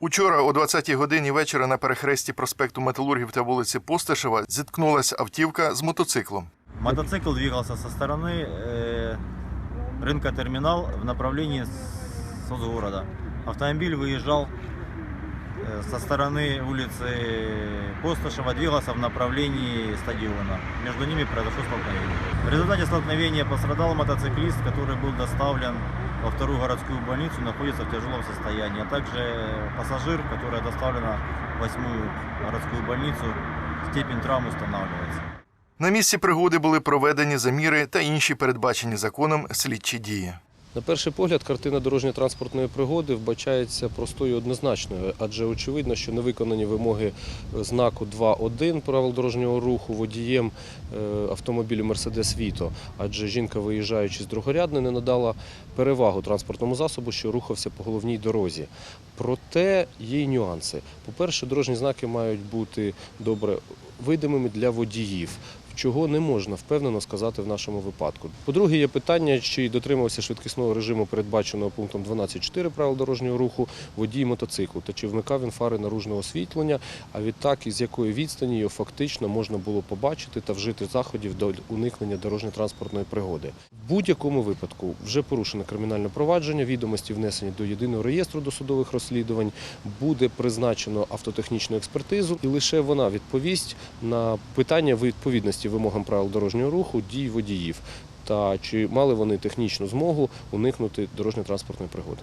Учора о 20-й годині вечора на перехресті проспекту Металургів та вулиці Постишева зіткнулася автівка з мотоциклом. Мотоцикл двигался со стороны э, рынка терминал в направлении соцгорода. Автомобиль выезжал э, со стороны улицы Постышева, двигался в направлении стадиона. Между ними произошло столкновение. В результате столкновения пострадал мотоциклист, который был доставлен во вторую городскую больницу, находится в тяжелом состоянии. А также пассажир, которая доставлена в восьмую городскую больницу, степень травм устанавливается. На місці пригоди були проведені заміри та інші передбачені законом слідчі дії. На перший погляд, картина дорожньо-транспортної пригоди вбачається простою і однозначною, адже очевидно, що невиконані вимоги знаку 2.1 правил дорожнього руху водієм е, автомобілю Mercedes Vito, адже жінка, виїжджаючи з другорядної, не надала перевагу транспортному засобу, що рухався по головній дорозі. Проте є й нюанси. По-перше, дорожні знаки мають бути добре видимими для водіїв чого не можна впевнено сказати в нашому випадку. По-друге, є питання, чи дотримався швидкісного режиму, передбаченого пунктом 12.4 правил дорожнього руху водій мотоциклу, та чи вмикав він фари наружного освітлення, а відтак із якої відстані його фактично можна було побачити та вжити заходів до уникнення дорожньо-транспортної пригоди. В будь-якому випадку вже порушено кримінальне провадження, відомості внесені до єдиного реєстру досудових розслідувань, буде призначено автотехнічну експертизу, і лише вона відповість на питання відповідності вимогам правил дорожнього руху дій водіїв та чи мали вони технічну змогу уникнути дорожньо-транспортної пригоди.